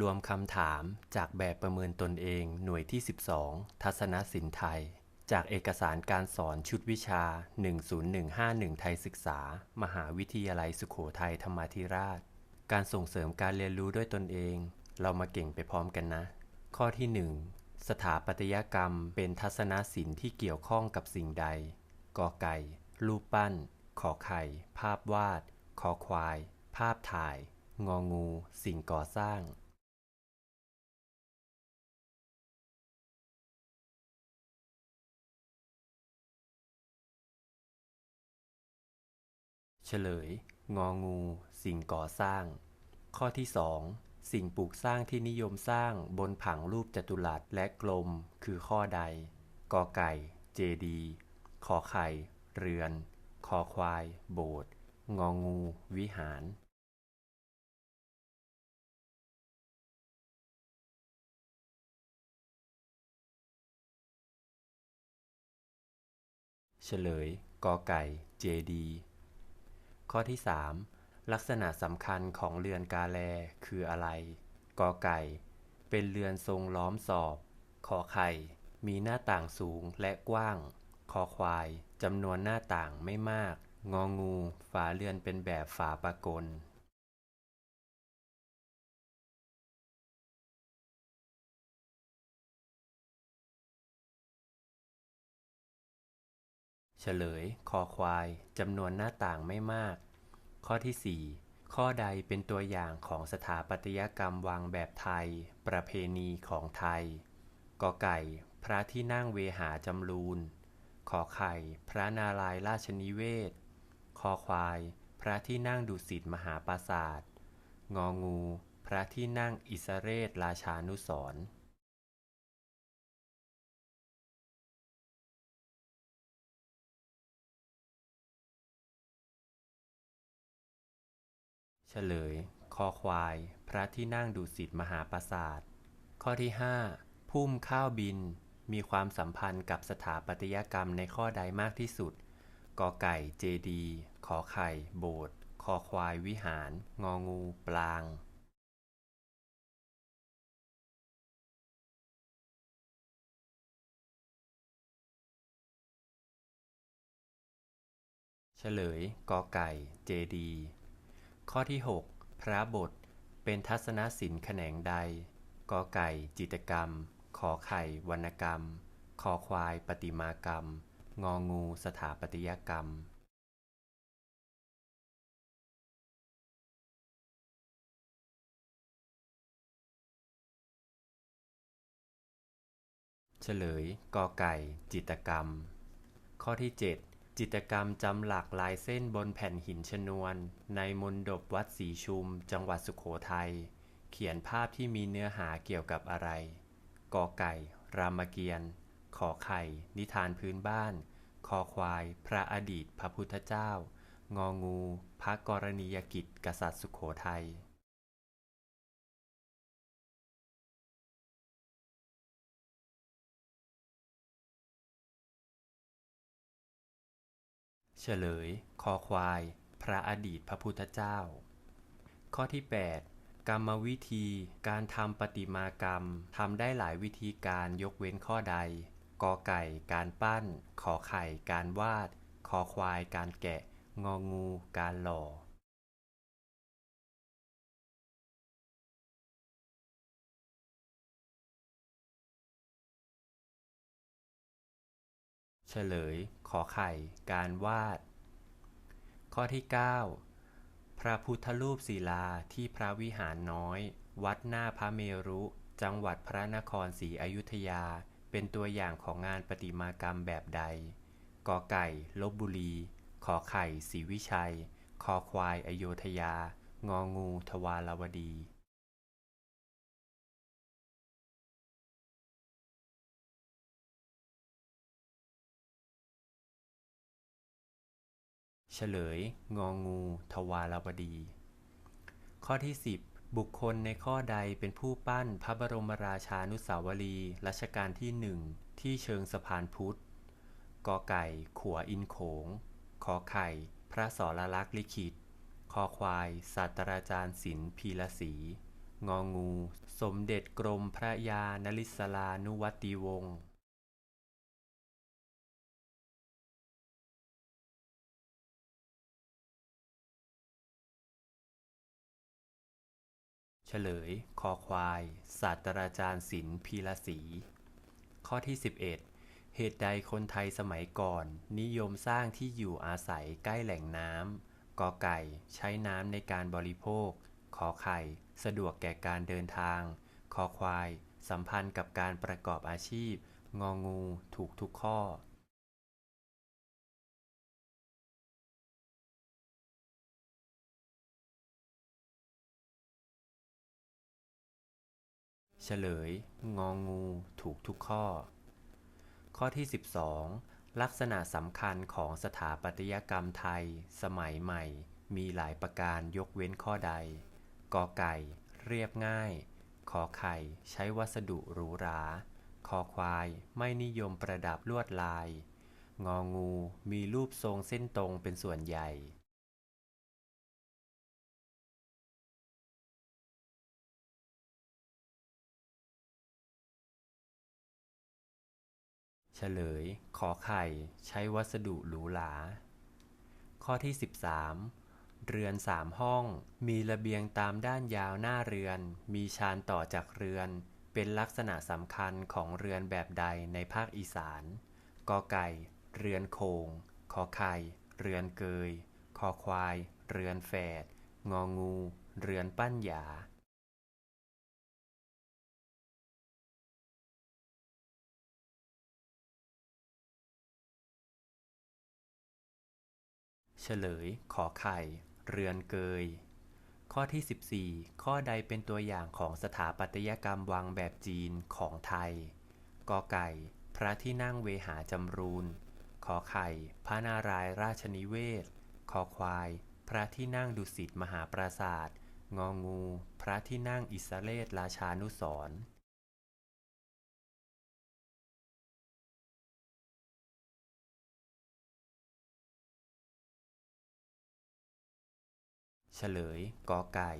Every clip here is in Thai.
รวมคำถามจากแบบประเมินตนเองหน่วยที่ 12 ทัศนศิลป์ไทย จากเอกสารการสอนชุดวิชา 10151 ไทยศึกษา มหาวิทยาลัยสุขโขทัยธรรมาธิราช การส่งเสริมการเรียนรู้ด้วยตนเอง เรามาเก่งไปพร้อมกันนะ ข้อที่ 1 สถาปัตยกรรมเป็นทัศนศิลป์ที่เกี่ยวข้องกับสิ่งใด กอไก่ รูปปั้น ขอไข่ ภาพวาดคอควาย ภาพถ่าย งองู สิ่งก่อสร้าง ฉลย งองู สิ่งก่อสร้าง ข้อที่ 2 สิ่งปลูกสร้างที่นิยมสร้างบนผังรูปจัตุรัสและกลม คือข้อใด กอไก่ เจดี ขอไข่ เรือน คอควาย โบสถ์ งองู วิหารเฉลย กอไก่ เจดี ข้อที่ 3 ลักษณะสำคัญของเรือนกาแลคืออะไร กอไก่ เป็นเรือนทรงล้อมสอบ ขอไข่ มีหน้าต่างสูงและกว้าง คอควาย จำนวนหน้าต่างไม่มาก งองู ฝาเรือนเป็นแบบฝาปะกล เฉลย คอควายจำนวนหน้าต่างไม่มาก ข้อที่ 4 ข้อใดเป็นตัวอย่างของสถาปัตยกรรมวางแบบไทย ประเพณีของไทยกอไก่ พระที่นั่งเวหาจำรูนขอไข่ พระนารายณ์ราชนิเวศคอควาย พระที่นั่งดุสิตมหาปราสาทงองู พระที่นั่งอิสเรศราชานุสรณ์ เฉลย คอควาย พระที่นั่งดุสิตมหาปราสาท ข้อที่ 5 พุ่มข้าวบิน มีความสัมพันธ์กับสถาปัตยกรรมในข้อใดมากที่สุด กอไก่เจดีขอไข่ โบสถ์คอควายวิหาร งองูปราง เฉลย กอไก่ เจดี ข้อที่ 6 พระบท เป็นทัศนศิลป์แขนงใดกอไก่จิตกรรม ขอไข่วรรณกรรม คอควายประติมากรรม งองูสถาปัตยกรรม เฉลยกอไก่จิตกรรม ข้อที่ 7 จิตรกรรมจำหลักลายเส้นบนแผ่นหินชนวน ในมณฑปวัดศรีชุม จังหวัดสุโขทัย เขียนภาพที่มีเนื้อหาเกี่ยวกับอะไร กอไก่ รามเกียรติ์ ขอไข่ นิทานพื้นบ้าน คอควาย พระอดีต พระพุทธเจ้า งองู พระกรณียกิจ กษัตริย์สุโขทัย เฉลย คอควาย พระอดีตพระพุทธเจ้า ข้อที่ 8 กรรมวิธี การทำประติมากรรมทำได้หลายวิธีการยกเว้นข้อใดกอไก่ การปั้น ขอไข่ การวาด คอควาย การแกะ งองู การหล่อ เฉลย ขอไข่การวาด ข้อที่ 9 พระพุทธรูปศิลาที่พระวิหารน้อย วัดหน้าพระเมรุ จังหวัดพระนครศรีอยุธยา เป็นตัวอย่างของงานประติมากรรมแบบใดกอไก่ลพบุรี ขอไข่ศรีวิชัย คอควายอโยธยางองูทวารวดี เฉลย งองู ทวารวดี ข้อที่ 10 บุคคลในข้อใดเป็นผู้ปั้นพระบรมราชานุสาวรีย์รัชกาลที่หนึ่งที่เชิงสะพานพุทธกอไก่ ขัวอินโขง ขอไข่ พระสรลักษณ์ลิขิตคอควาย ศาสตราจารย์ศิลป์พีระศรีงงองู สมเด็จกรมพระยานริศลานุวัติวงศ์ ฉลย คอควาย ศาสตราจารย์ศิลป์พีระศรีข้อที่ 11 เหตุใดคนไทยสมัยก่อน นิยมสร้างที่อยู่อาศัยใกล้แหล่งน้ำกอไก่ ใช้น้ำในการบริโภค ขอไข่ สะดวกแก่การเดินทาง คอควาย สัมพันธ์กับการประกอบอาชีพ งองู ถูกทุกข้อ เฉลย งองูถูกทุกข้อ ข้อที่ 12 ลักษณะสำคัญของสถาปัตยกรรมไทย สมัยใหม่ มีหลายประการยกเว้นข้อใด กอไก่ เรียบง่าย ขอไข่ ใช้วัสดุหรูหรา คอควาย ไม่นิยมประดับลวดลาย งองู มีรูปทรงเส้นตรงเป็นส่วนใหญ่ เฉลย ขอไข่ ใช้วัสดุหรูหรา ข้อที่ 13 เรือนสามห้อง มีระเบียงตามด้านยาวหน้าเรือน มีชานต่อจากเรือน เป็นลักษณะสำคัญของเรือนแบบใดในภาคอีสานกอไก่ เรือนโคงขอไข่ เรือนเกย คอควาย เรือนแฝด งองู เรือนปั้นหยา เฉลย ขอไข่ เรือนเกย ข้อที่ 14 ข้อใดเป็นตัวอย่างของสถาปัตยกรรมวังแบบจีนของไทย กอไก่ พระที่นั่งเวหาจำรูน ขอไข่ พระนารายณ์ราชนิเวศ คอควาย พระที่นั่งดุสิตมหาปราสาทงองู พระที่นั่งอิสระเลศราชานุสร ฉลยกอไก่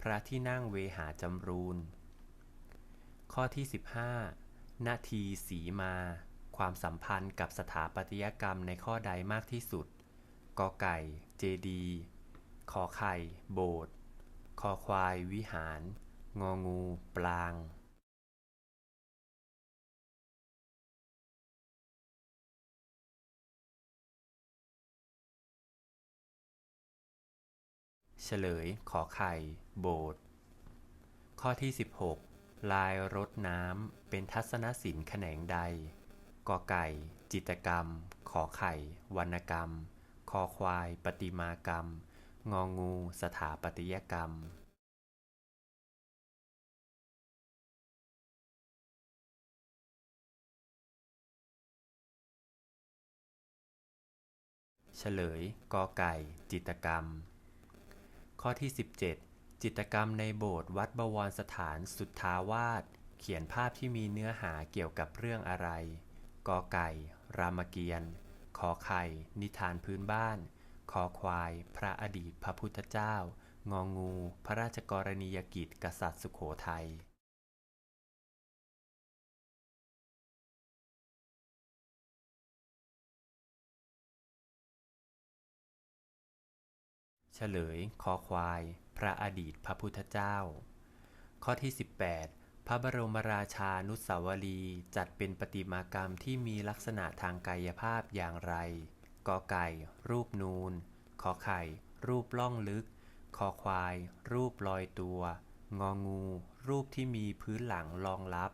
พระที่นั่งเวหาจำรูน ข้อที่ 15 นาทีสีมา ความสัมพันธ์กับสถาปัตยกรรมในข้อใดมากที่สุด กอไก่ เจดี ขอไข่ โบสถ์คอควาย วิหาร งองู ปลาง เฉลยขอไข่ โบสถ์ข้อที่ 16 ลายรถน้ำเป็นทัศนศิลป์แขนงใดกอไก่ จิตกรรม ขอไข่ วรรณกรรม คอควายประติมากรรม งองู สถาปัตยกรรม เฉลยกอไก่ จิตกรรม ข้อที่ 17 จิตกรรมในโบสถ์วัดบวรสถานสุทธาวาสเขียนภาพที่มีเนื้อหาเกี่ยวกับเรื่องอะไร กอไก่ รามเกียรติ์ขอไข่ นิทานพื้นบ้าน คอควาย พระอดีตพระพุทธเจ้า งองู พระราชกรณียกิจกษัตริย์สุโขทัย ฉลย คอควาย พระอดีตพระพุทธเจ้า ข้อที่ 18 พระบรมราชานุสาวรีย์จัดเป็นประติมากรรมที่มีลักษณะทางกายภาพอย่างไร กอไก่ รูปนูน ขอไข่ รูปล่องลึก คอควาย รูปลอยตัว งองู รูปที่มีพื้นหลังรองรับ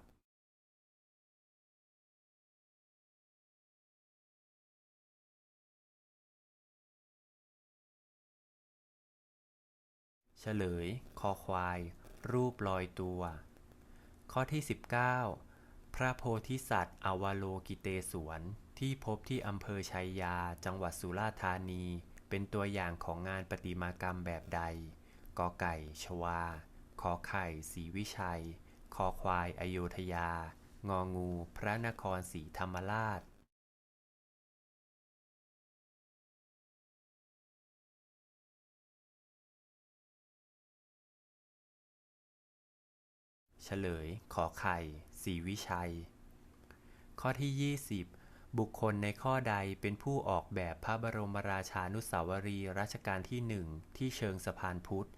เฉลย คอควาย รูปลอยตัว ข้อที่ 19 พระโพธิสัตว์ อวโลกิเตศวรที่พบที่อำเภอชัยยา จังหวัดสุราษฎร์ธานี เป็นตัวอย่างของงานประติมากรรมแบบใด กอไก่ ชวา ขอไข่ ศรีวิชัย คอควาย อโยธยา งองู พระนครศรีธรรมราช เฉลย ขอไข่ศรีวิชัย ข้อที่ 20 บุคคลในข้อใดเป็นผู้ออกแบบพระบรมราชานุสาวรีย์รัชกาลที่หนึ่งที่เชิงสะพานพุทธ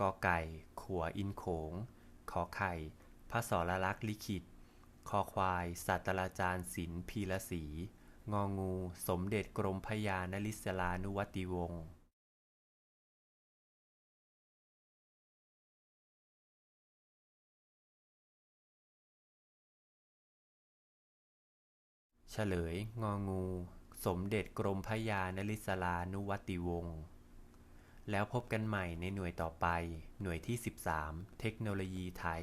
กอไก่ ขัวอินโขง ขอไข่ พระสรลักษ์ลิขิต คอควายศาสตราจารย์ศิลป์พีระศรีงองู สมเด็จกรมพยานริศลานุวัติวงศ์ ฉลย งองู สมเด็จกรมพยานริศลานุวัติวงศ์ แล้วพบกันใหม่ในหน่วยต่อไป หน่วยที่ 13 เทคโนโลยีไทย